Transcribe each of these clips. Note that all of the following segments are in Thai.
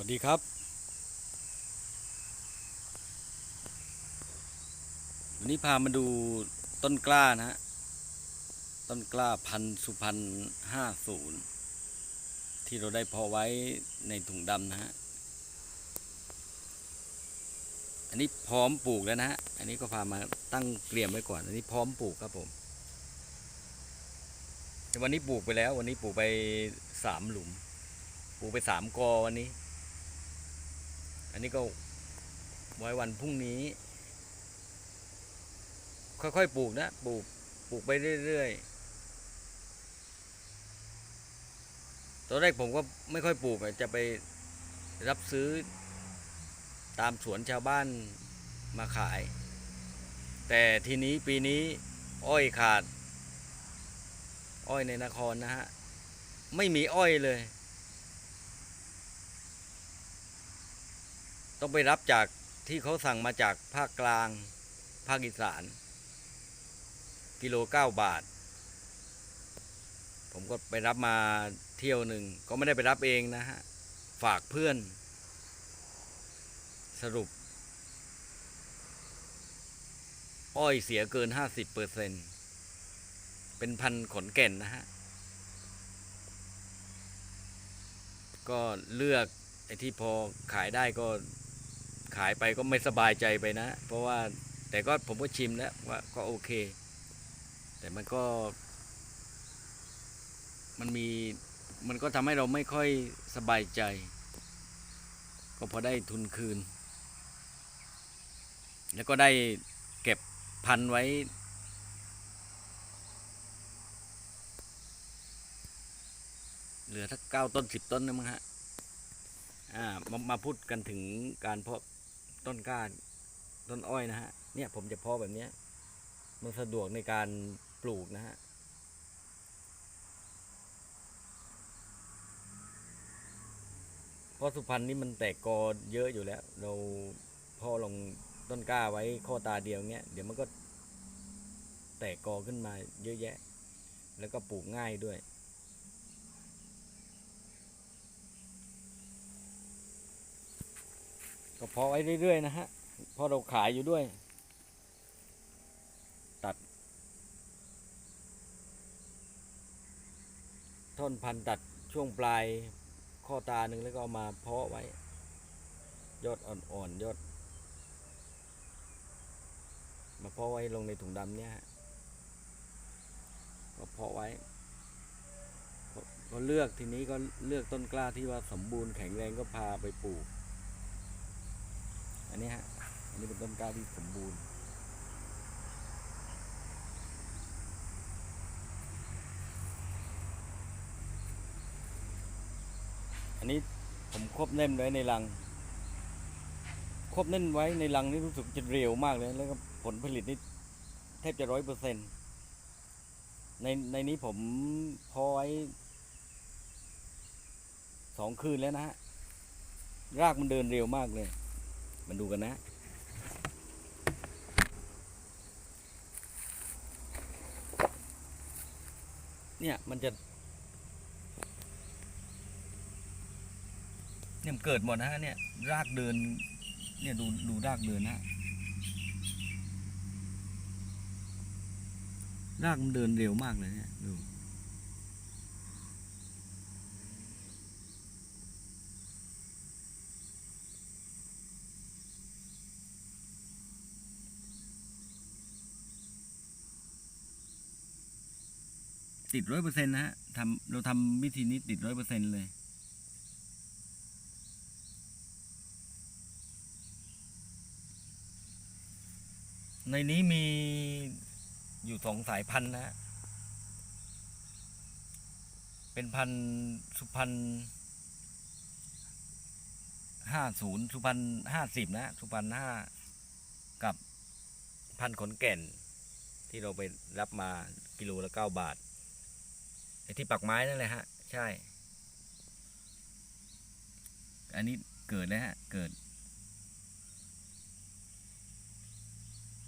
วัสดีครับ วันนี้พามาดูต้นกล้านะฮะ ต้นกล้าพันสุพรรณห้าศูนย์ที่เราได้พอไว้ในถุงดำนะฮะ อันนี้พร้อมปลูกแล้วนะฮะ อันนี้ก็พามาตั้งเตรียมไว้ก่อน อันนี้พร้อมปลูกครับผมวันนี้ปลูกไปแล้ว วันนี้ปลูกไปสามหลุม ปลูกไปสามกอวันนี้ อันนี้ก็ไว้วันพรุ่งนี้ ค่อยๆปลูกนะปลูกปลูกไปเรื่อยๆตอนแรกผมก็ไม่ค่อยปลูกจะไปรับซื้อตามสวนชาวบ้านมาขาย แต่ทีนี้ปีนี้อ้อยขาด อ้อยในนครนะฮะ ไม่มีอ้อยเลย ต้องไปรับจากที่เขาสั่งมาจากภาคกลาง ภาคอีสาน กิโลเก้าบาท ผมก็ไปรับมาเที่ยวหนึ่ง ก็ไม่ได้ไปรับเองนะฮะ ฝากเพื่อน สรุป อ้อยเสียเกินห้าสิบเปอร์เซ็นเป็นพันขนแก่นนะฮะ ก็เลือกไอ้ที่พอขายได้ก็ ขายไปก็ไม่สบายใจไปนะ เพราะว่าแต่ก็ผมก็ชิมแล้วว่าก็โอเค แต่มันก็ มันมีมันก็ทำให้เราไม่ค่อยสบายใจ ก็พอได้ทุนคืน แล้วก็ได้เก็บพันไว้ เหลือทักเก้าต้นสิบต้นนะมั้งฮะอ่ามามาพูดกันถึงการเพาะ ต้นกล้าต้นอ้อยนะฮะเนี่ยผมจะเพาะแบบนี้มันสะดวกในการปลูกนะฮะเพราะสุพรรณนี่มันแตกกอเยอะอยู่แล้ว เราเพาะลงต้นกล้าไว้ข้อตาเดียวเงี้ยเดี๋ยวมันก็แตกกอขึ้นมาเยอะแยะ แล้วก็ปลูกง่ายด้วย ก็เพาะไว้เรื่อยๆนะฮะเพราะเราขายอยู่ด้วย ตัด ท่อนพันตัดช่วงปลายข้อตาหนึ่งแล้วก็เอามาเพาะไว้ ยอดอ่อนๆยอด มาเพาะไว้ลงในถุงดำเนี่ยก็เพาะไว้ก็เลือกทีนี้ก็เลือกต้นกล้าที่ว่าสมบูรณ์แข็งแรงก็พาไปปลูก อันนี้ฮะ อันนี้เป็นต้นกล้าที่สมบูรณ์ อันนี้ผมควบแน่นไว้ในรัง ควบแน่นไว้ในรังนี่รู้สึกจะเร็วมากเลย แล้วก็ผลผลิตนี่แทบจะร้อยเปอร์เซ็นต์ในในนี้ผมพอไว้สองคืนแล้วนะฮะ รากมันเดินเร็วมากเลย มันดูกันนะ เนี่ยมันจะ เนี่ยมเกิดหมดนะฮะเนี่ย รากเดิน เนี่ยดูดูรากเดินนะรากมันเดินเร็วมากเลยเนี่ยดู ติดร้อยเปอร์เซ็นต์นะฮะทำเราทำวิธีนี้ติดร้อยเปอร์เซ็นต์เลยในนี้มีอยู่สองสายพันธุ์นะฮะ เป็นพันธุ์สุพรรณห้าศูนย์สุพรรณห้าสิบนะสุพรรณห้ากับพันธุ์ขนแก่น ที่เราไปรับมากิโลละเก้าบาท ที่ปักไม้นั่นเลยฮะ ใช่ อันนี้เกิดแล้ฮะ เกิด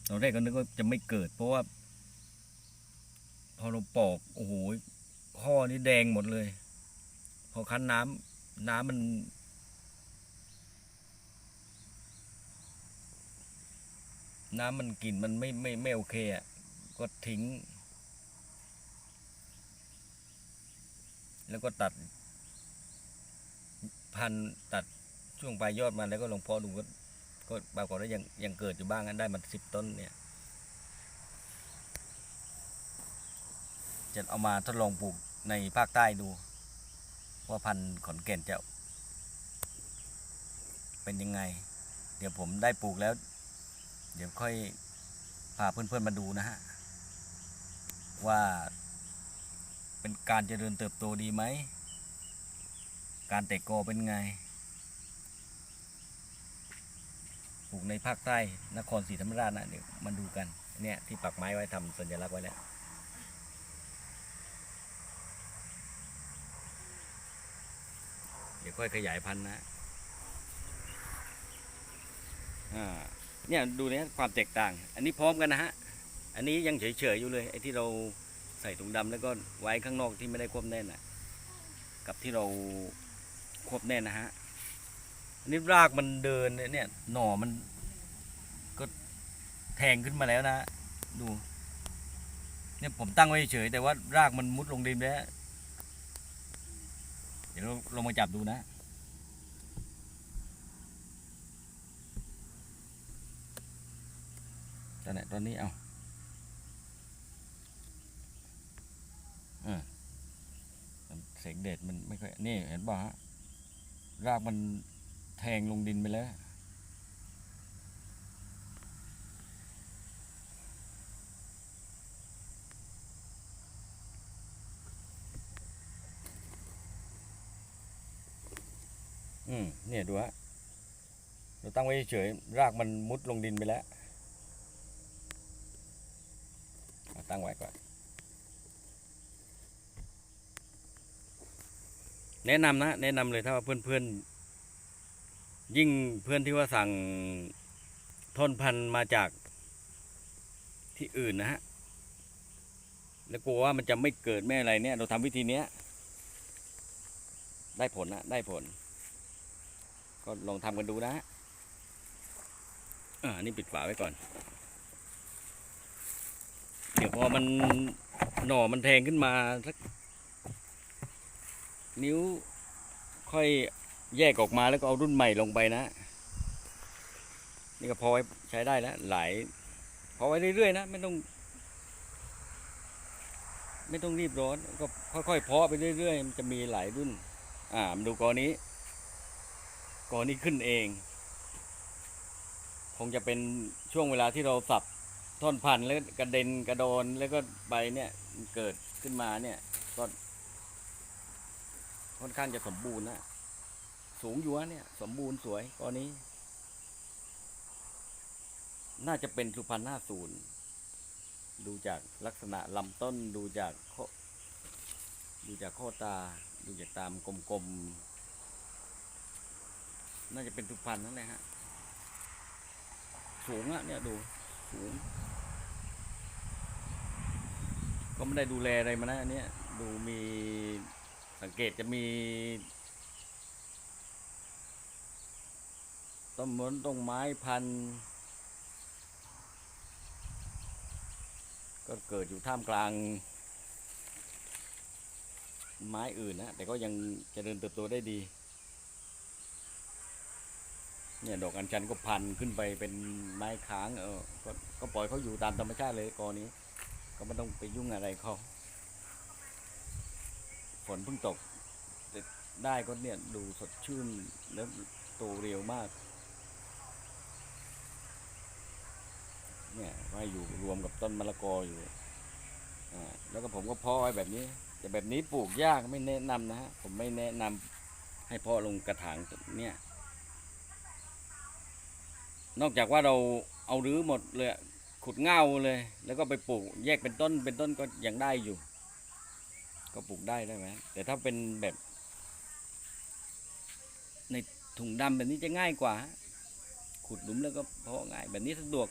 ตอนแรกก็นึกว่าจะไม่เกิด เพราะว่า พอเราปอก โอ้โหข้อนี่แดงหมดเลย พอคั้นน้ำน้ำมันน้ำมันกลิ่นมันไม่ไม่ไม่โอเคอะ ก็ทิ้ง แล้วก็ตัด พันตัดช่วงปลายยอดมาแล้วก็ลงพาะดูก็ก็ปรากฏว่ายังยังเกิดอยู่บ้างได้มาสิบต้นเนี่ย จะเอามาทดลองปลูกในภาคใต้ดู ว่าพันธุ์ขอนแก่นจะเป็นยังไง เดี๋ยวผมได้ปลูกแล้ว เดี๋ยวค่อยพาเพื่อนๆมาดูนะฮะ ว่า เป็นการเจริญเติบโตดีไหม การแตกกอเป็นไง ปลูกในภาคใต้ นครศรีธรรมราชนะเดี๋ยวมาดูกัน เนี่ยที่ปักไม้ไว้ทำสัญลักษณ์ไว้แล้วเดี๋ยวค่อยขยายพันธุ์นะอ่าเนี่ยดูเนี่ยความแตกต่าง อันนี้พร้อมกันนะฮะ อันนี้ยังเฉยๆอยู่เลยไอ้ที่เรา ใส่ถุงดำแล้วก็ไว้ข้างนอกที่ไม่ได้ควบแน่นอะ กับที่เราควบแน่นนะฮะอันนี้รากมันเดินเนี่ย หน่อมันก็แทงขึ้นมาแล้วนะ ดู เนี่ยผมตั้งไว้เฉยแต่ว่ารากมันมุดลงดินแล้ว เดี๋ยวเราลงมาจับดูนะตอนนี้ตอนนี้เอาเออ มันแสงแดดมันไม่ค่อยนี่เห็นป่ะฮะรากมันแทงลงดินไปแล้วอืมเนี่ยดูฮะเราตั้งไว้เฉยรากมันมุดลงดินไปแล้วตั้งไว้ก่อน แนะนำนะ แนะนำเลยถ้าว่าเพื่อนๆ ยิ่งเพื่อนที่ว่าสั่งท่อนพันมาจากที่อื่นนะฮะแล้วกลัวว่ามันจะไม่เกิดไม่อะไรเนี่ย เราทำวิธีเนี้ย ได้ผลนะได้ผล ก็ลองทำกันดูนะฮะอ่านี่ปิดฝาไว้ก่อน เดี๋ยวพอมันหน่อมันแทงขึ้นมาสัก นิ้วค่อยแยกออกมาแล้วก็เอารุ่นใหม่ลงไปนะ นี่ก็พอใช้ได้แล้วหลายพอไว้เรื่อยๆนะไม่ต้อง ไม่ต้องรีบร้อนก็ค่อยๆเพาะไปเรื่อยๆมันจะมีหลายรุ่น อ่ามาดูกอนี้กอนี้ขึ้นเอง คงจะเป็นช่วงเวลาที่เราสับท่อนพันแล้วกระเด็นกระโดนแล้วก็ใบเนี่ยเกิดขึ้นมาเนี่ยก็ ค่อนข้างจะสมบูรณ์นะ สูงอยู่นะเนี่ย สมบูรณ์สวยกอนนี้ น่าจะเป็นสุพรรณห้าศูนย์ดูจากลักษณะลำต้นดูจากดูจากข้อตา ดูจากตามกลมๆ น่าจะเป็นสุพรรณนั่นแหละฮะ สูงอะเนี่ยดูสูง ก็ไม่ได้ดูแลอะไรมานะอันเนี้ยดูมี สังเกตจะมีต้นมนต้นไม้พัน ก็เกิดอยู่ท่ามกลาง ไม้อื่นนะ แต่ก็ยังเจริญเติบโตได้ดี เนี่ยดอกอัญชันก็พันขึ้นไปเป็นไม้ค้างเออกก็ปล่อยเขาอยู่ตามธรรมชาติเลยกอนี้ ก็ไม่ต้องไปยุ่งอะไรเขา ฝนเพิ่งตกแต่ได้ก็เนี่ยดูสดชื่นแล้วโตเร็วมาก เนี่ยไว้อยู่รวมกับต้นมะละกออยู่อ่าแล้วก็ผมก็เพาะไว้แบบนี้ แต่แบบนี้ปลูกยากไม่แนะนำนะฮะผมไม่แนะนำให้เพาะลงกระถางเนี่ย นอกจากว่าเราเอารื้อหมดเลยขุดเง่าเลย แล้วก็ไปปลูกแยกเป็นต้นเป็นต้นก็ยังได้อยู่ ก็ปลูกได้ได้ไหมแต่ถ้าเป็นแบบ ในถุงดำแบบนี้จะง่ายกว่า ขุดหลุมแล้วก็เพาะง่ายแบบนี้สะดวก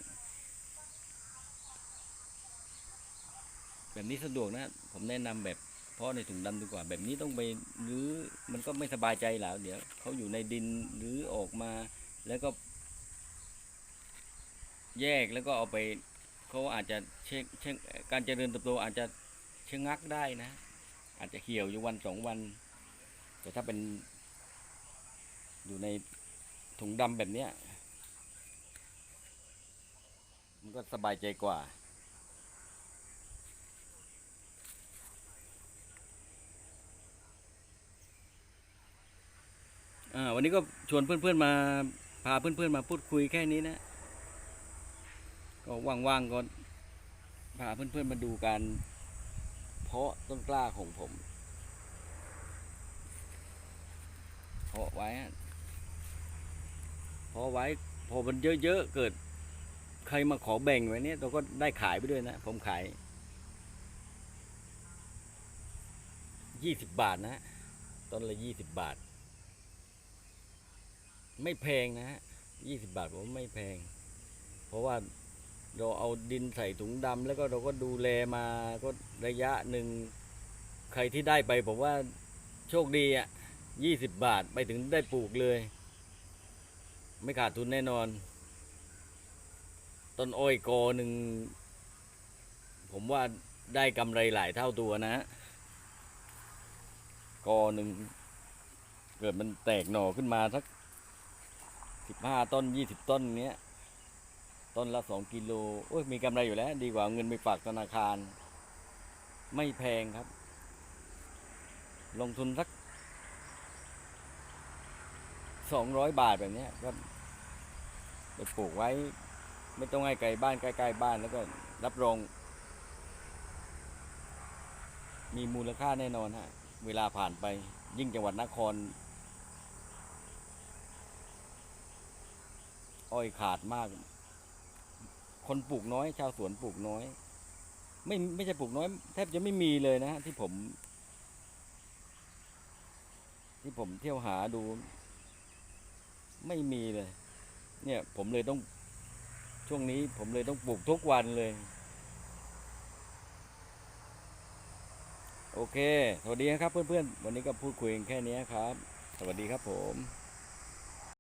แบบนี้สะดวกนะ ผมแนะนำแบบเพาะในถุงดำดีกว่า แบบนี้ต้องไปหรือมันก็ไม่สบายใจแล้ว เดี๋ยวเขาอยู่ในดินหรือออกมาแล้วก็ แยกแล้วก็เอาไปเขาอาจจะเช็คเช็คการเจริญเติบโตอาจจะชะงักได้นะ อาจจะเหี่ยวอยู่วันสองวัน แต่ถ้าเป็นอยู่ในถุงดำแบบเนี้ย มันก็สบายใจกว่าอ่า วันนี้ก็ชวนเพื่อนๆมา พาเพื่อนๆมาพูดคุยแค่นี้นะ ก็ว่างๆก็พาเพื่อนๆมาดูการ เพาะต้นกล้าของผม เพาะไว้เพาะไว้ พอมันเยอะๆเกิด ใครมาขอแบ่งไว้เนี่ยเราก็ได้ขายไปด้วยนะ ผมขายยี่สิบบาทนะ ต้นละยี่สิบบาท ไม่แพงนะฮะยี่สิบบาทผมไม่แพง เพราะว่า เราเอาดินใส่ถุงดำแล้วก็เราก็ดูแลมาก็ระยะหนึ่งใครที่ได้ไปผมว่าโชคดีอะยี่สิบบาทไปถึงได้ปลูกเลย ไม่ขาดทุนแน่นอน ต้นอ้อยกอหนึ่ง ผมว่าได้กำไรหลายเท่าตัวนะ กอหนึ่ง เกิดมันแตกหน่อขึ้นมาสักสิบห้าต้นยี่สิบต้นเนี้ย ต้นละสองกิโลโอ้ยมีกำไรอยู่แล้ว ดีกว่าเงินไปฝากธนาคาร ไม่แพงครับ ลงทุนสักสองร้อยบาทแบบนี้ก็ไปปลูกไว้ ไม่ต้องให้ไกลบ้านใกล้ๆบ้านแล้วก็รับรอง มีมูลค่าแน่นอนฮะ เวลาผ่านไปยิ่งจังหวัดนคร อ้อยขาดมาก คนปลูกน้อย ชาวสวนปลูกน้อย ไม่ไม่ใช่ปลูกน้อย แทบจะไม่มีเลยนะที่ผม ที่ผมเที่ยวหาดู ไม่มีเลย เนี่ย ผมเลยต้องช่วงนี้ ผมเลยต้องปลูกทุกวันเลย โอเคสวัสดีนะครับเพื่อนๆ วันนี้ก็พูดคุยกันแค่นี้ครับ สวัสดีครับผม